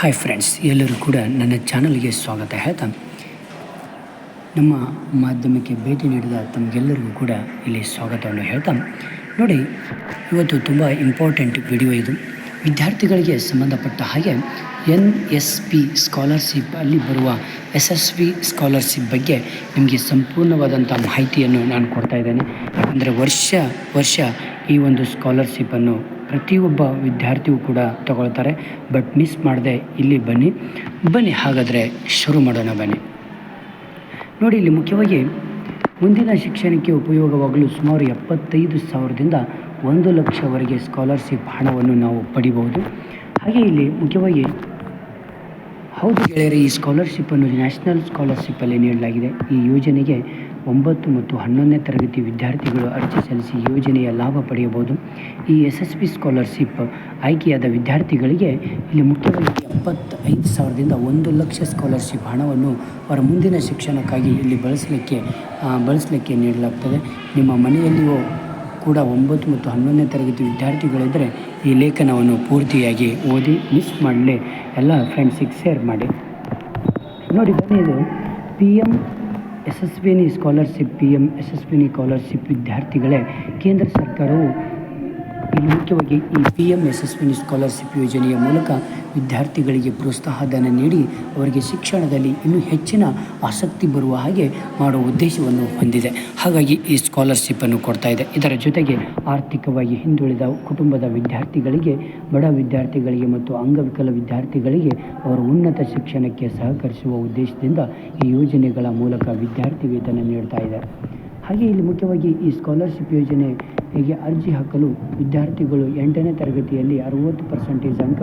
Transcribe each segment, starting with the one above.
Hi friends ಎಲ್ಲರೂ ಕೂಡ ನನ್ನ ಚಾನಲ್ಗೆ ಸ್ವಾಗತ. ಹೇಳ್ತಾ, ನಮ್ಮ ಮಾಧ್ಯಮಕ್ಕೆ ಭೇಟಿ ನೀಡಿದ ತಮಗೆಲ್ಲರಿಗೂ ಕೂಡ ಇಲ್ಲಿ ಸ್ವಾಗತವನ್ನು ಹೇಳ್ತಾ. ನೋಡಿ, ಇವತ್ತು ತುಂಬ ಇಂಪಾರ್ಟೆಂಟ್ ವಿಡಿಯೋ ಇದು. ವಿದ್ಯಾರ್ಥಿಗಳಿಗೆ ಸಂಬಂಧಪಟ್ಟ ಹಾಗೆ ಎನ್ ಎಸ್ ಪಿ ಸ್ಕಾಲರ್ಶಿಪ್ ಅಲ್ಲಿ ಬರುವ ಎಸ್ ಎಸ್ ವಿ ಸ್ಕಾಲರ್ಶಿಪ್ ಬಗ್ಗೆ ನಿಮಗೆ ಸಂಪೂರ್ಣವಾದಂಥ ಮಾಹಿತಿಯನ್ನು ನಾನು ಕೊಡ್ತಾ ಇದ್ದೇನೆ. ಯಾಕಂದರೆ ವರ್ಷ ವರ್ಷ ಈ ಒಂದು ಸ್ಕಾಲರ್ಶಿಪ್ಪನ್ನು ಪ್ರತಿಯೊಬ್ಬ ವಿದ್ಯಾರ್ಥಿಯೂ ಕೂಡ ತಗೊಳ್ತಾರೆ. ಬಟ್ ಮಿಸ್ ಮಾಡದೆ ಇಲ್ಲಿ ಬನ್ನಿ. ಬನ್ನಿ ಹಾಗಾದರೆ ಶುರು ಮಾಡೋಣ ಬನ್ನಿ. ನೋಡಿ, ಇಲ್ಲಿ ಮುಖ್ಯವಾಗಿ ಮುಂದಿನ ಶಿಕ್ಷಣಕ್ಕೆ ಉಪಯೋಗವಾಗಲು ಸುಮಾರು ಎಪ್ಪತ್ತೈದು ಸಾವಿರದಿಂದ ಒಂದು ಲಕ್ಷವರೆಗೆ ಸ್ಕಾಲರ್ಶಿಪ್ ಹಣವನ್ನು ನಾವು ಪಡಿಬೋದು ಹಾಗೆ ಇಲ್ಲಿ ಮುಖ್ಯವಾಗಿ ಹೌದು ಗೆಳೆಯರೆ, ಈ ಸ್ಕಾಲರ್ಶಿಪ್ಪನ್ನು ನ್ಯಾಷನಲ್ ಸ್ಕಾಲರ್ಶಿಪ್ಪಲ್ಲಿ ನೀಡಲಾಗಿದೆ. ಈ ಯೋಜನೆಗೆ ಒಂಬತ್ತು ಮತ್ತು ಹನ್ನೊಂದನೇ ತರಗತಿ ವಿದ್ಯಾರ್ಥಿಗಳು ಅರ್ಜಿ ಸಲ್ಲಿಸಿ ಯೋಜನೆಯ ಲಾಭ ಪಡೆಯಬಹುದು. ಈ ಎಸ್ ಎಸ್ ಪಿ ಸ್ಕಾಲರ್ಶಿಪ್ ಆಯ್ಕೆಯಾದ ವಿದ್ಯಾರ್ಥಿಗಳಿಗೆ ಇಲ್ಲಿ ಮುಖ್ಯವಾಗಿ ಎಪ್ಪತ್ತೈದು ಸಾವಿರದಿಂದ ಒಂದು ಲಕ್ಷ ಸ್ಕಾಲರ್ಶಿಪ್ ಹಣವನ್ನು ಅವರ ಮುಂದಿನ ಶಿಕ್ಷಣಕ್ಕಾಗಿ ಇಲ್ಲಿ ಬಳಸಲಿಕ್ಕೆ ಬಳಸಲಿಕ್ಕೆ ನೀಡಲಾಗ್ತದೆ. ನಿಮ್ಮ ಮನೆಯಲ್ಲಿಯೂ ಕೂಡ ಒಂಬತ್ತು ಮತ್ತು ಹನ್ನೊಂದನೇ ತರಗತಿ ವಿದ್ಯಾರ್ಥಿಗಳಿದ್ದರೆ ಈ ಲೇಖನವನ್ನು ಪೂರ್ತಿಯಾಗಿ ಓದಿ ಮಿಸ್ ಮಾಡಲಿ ಎಲ್ಲ ಫ್ರೆಂಡ್ಸಿಗೆ ಶೇರ್ ಮಾಡಿ. ನೋಡಿ ಬನ್ನಿ ಇದು P M P scholarship P M P scholarship ವಿದ್ಯಾರ್ಥಿಗಳೇ ಕೇಂದ್ರ ಸರ್ಕಾರವು ಮುಖ್ಯವಾಗಿ ಈ ಪಿ ಎಂ ಪಿ ಸ್ಕಾಲರ್ಶಿಪ್ ಯೋಜನೆಯ ಮೂಲಕ ವಿದ್ಯಾರ್ಥಿಗಳಿಗೆ ಪ್ರೋತ್ಸಾಹಧನ ನೀಡಿ ಅವರಿಗೆ ಶಿಕ್ಷಣದಲ್ಲಿ ಇನ್ನೂ ಹೆಚ್ಚಿನ ಆಸಕ್ತಿ ಬರುವ ಹಾಗೆ ಮಾಡುವ ಉದ್ದೇಶವನ್ನು ಹೊಂದಿದೆ. ಹಾಗಾಗಿ ಈ ಸ್ಕಾಲರ್ಶಿಪ್ಪನ್ನು ಕೊಡ್ತಾ ಇದೆ. ಇದರ ಜೊತೆಗೆ ಆರ್ಥಿಕವಾಗಿ ಹಿಂದುಳಿದ ಕುಟುಂಬದ ವಿದ್ಯಾರ್ಥಿಗಳಿಗೆ, ಬಡ ವಿದ್ಯಾರ್ಥಿಗಳಿಗೆ ಮತ್ತು ಅಂಗವಿಕಲ ವಿದ್ಯಾರ್ಥಿಗಳಿಗೆ ಅವರ ಉನ್ನತ ಶಿಕ್ಷಣಕ್ಕೆ ಸಹಕರಿಸುವ ಉದ್ದೇಶದಿಂದ ಈ ಯೋಜನೆಗಳ ಮೂಲಕ ವಿದ್ಯಾರ್ಥಿ ವೇತನ ನೀಡ್ತಾ ಇದೆ. ಹಾಗೆ ಇಲ್ಲಿ ಮುಖ್ಯವಾಗಿ ಈ ಸ್ಕಾಲರ್ಶಿಪ್ ಯೋಜನೆಗೆ ಅರ್ಜಿ ಹಾಕಲು ವಿದ್ಯಾರ್ಥಿಗಳು ಎಂಟನೇ ತರಗತಿಯಲ್ಲಿ ಅರುವತ್ತು ಪರ್ಸೆಂಟೇಜ್ ಅಂಕ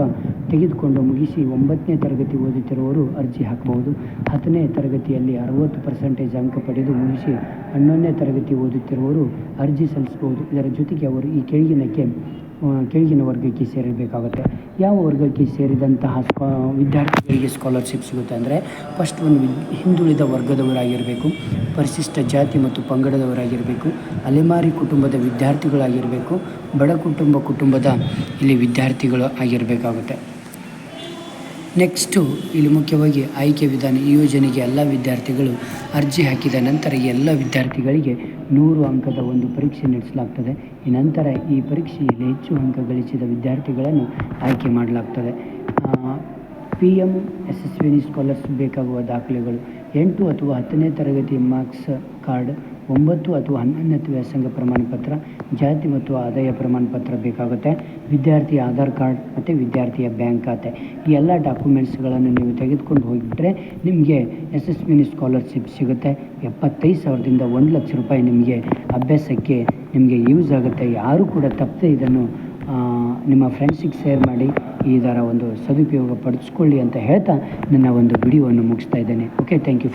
ತೆಗೆದುಕೊಂಡು ಮುಗಿಸಿ ಒಂಬತ್ತನೇ ತರಗತಿ ಓದುತ್ತಿರುವವರು ಅರ್ಜಿ ಹಾಕಬಹುದು. ಹತ್ತನೇ ತರಗತಿಯಲ್ಲಿ ಅರುವತ್ತು ಪರ್ಸೆಂಟೇಜ್ ಅಂಕ ಪಡೆದು ಮುಗಿಸಿ ಹನ್ನೊಂದನೇ ತರಗತಿ ಓದುತ್ತಿರುವವರು ಅರ್ಜಿ ಸಲ್ಲಿಸಬಹುದು. ಇದರ ಜೊತೆಗೆ ಅವರು ಈ ಕೆಳಗಿನಕ್ಕೆ ಕೆಳಗಿನ ವರ್ಗಕ್ಕೆ ಸೇರಬೇಕಾಗುತ್ತೆ ಯಾವ ವರ್ಗಕ್ಕೆ ಸೇರಿದಂತಹ ಸ್ಕಾ ವಿದ್ಯಾರ್ಥಿಗಳಿಗೆ ಸ್ಕಾಲರ್ಶಿಪ್ ಸಿಗುತ್ತೆ ಅಂದರೆ ಫಸ್ಟ್ ಒಂದು ವಿದ್, ಹಿಂದುಳಿದ ವರ್ಗದವರಾಗಿರಬೇಕು, ಪರಿಶಿಷ್ಟ ಜಾತಿ ಮತ್ತು ಪಂಗಡದವರಾಗಿರಬೇಕು, ಅಲೆಮಾರಿ ಕುಟುಂಬದ ವಿದ್ಯಾರ್ಥಿಗಳಾಗಿರಬೇಕು, ಬಡ ಕುಟುಂಬ ಕುಟುಂಬದ ಇಲ್ಲಿ ವಿದ್ಯಾರ್ಥಿಗಳು ಆಗಿರಬೇಕಾಗುತ್ತೆ. ನೆಕ್ಸ್ಟು ಇಲ್ಲಿ ಮುಖ್ಯವಾಗಿ ಆಯ್ಕೆ ವಿಧಾನ, ಈ ಯೋಜನೆಗೆ ಎಲ್ಲ ವಿದ್ಯಾರ್ಥಿಗಳು ಅರ್ಜಿ ಹಾಕಿದ ನಂತರ ಎಲ್ಲ ವಿದ್ಯಾರ್ಥಿಗಳಿಗೆ ನೂರು ಅಂಕದ ಒಂದು ಪರೀಕ್ಷೆ ನಡೆಸಲಾಗ್ತದೆ. ಈ ನಂತರ ಈ ಪರೀಕ್ಷೆಯಲ್ಲಿ ಹೆಚ್ಚು ಅಂಕ ಗಳಿಸಿದ ವಿದ್ಯಾರ್ಥಿಗಳನ್ನು ಆಯ್ಕೆ ಮಾಡಲಾಗ್ತದೆ. P M S S V scholarship ಬೇಕಾಗುವ ದಾಖಲೆಗಳು, ಎಂಟು ಅಥವಾ ಹತ್ತನೇ ತರಗತಿ ಮಾರ್ಕ್ಸ್ ಕಾರ್ಡ್, ಒಂಬತ್ತು ಅಥವಾ ಹನ್ನೊಂದನೇ ವ್ಯಾಸಂಗ ಪ್ರಮಾಣ ಪತ್ರ ಜಾತಿ ಮತ್ತು ಆದಾಯ ಪ್ರಮಾಣ ಪತ್ರ ಬೇಕಾಗುತ್ತೆ. ವಿದ್ಯಾರ್ಥಿ ಆಧಾರ್ ಕಾರ್ಡ್ ಮತ್ತು ವಿದ್ಯಾರ್ಥಿಯ ಬ್ಯಾಂಕ್ ಖಾತೆ. ಈ ಎಲ್ಲ ಡಾಕ್ಯುಮೆಂಟ್ಸ್ಗಳನ್ನು ನೀವು ತೆಗೆದುಕೊಂಡು ಹೋಗಿಬಿಟ್ರೆ ನಿಮಗೆ ಎಸ್ ಎಸ್ ಮಿನಿ ಸ್ಕಾಲರ್ಶಿಪ್ ಸಿಗುತ್ತೆ. ಎಪ್ಪತ್ತೈದು ಸಾವಿರದಿಂದ ಒಂದು ಲಕ್ಷ ರೂಪಾಯಿ ನಿಮಗೆ ಅಭ್ಯಾಸಕ್ಕೆ ನಿಮಗೆ ಯೂಸ್ ಆಗುತ್ತೆ. ಯಾರೂ ಕೂಡ ತಪ್ಪದೆ ಇದನ್ನು ನಿಮ್ಮ ಫ್ರೆಂಡ್ಸಿಗೆ ಶೇರ್ ಮಾಡಿ ಇದರ ಒಂದು ಸದುಪಯೋಗ ಪಡಿಸ್ಕೊಳ್ಳಿ ಅಂತ ಹೇಳ್ತಾ ನನ್ನ ಒಂದು ವಿಡಿಯೋವನ್ನು ಮುಗಿಸ್ತಾ ಇದ್ದೇನೆ. Okay thank you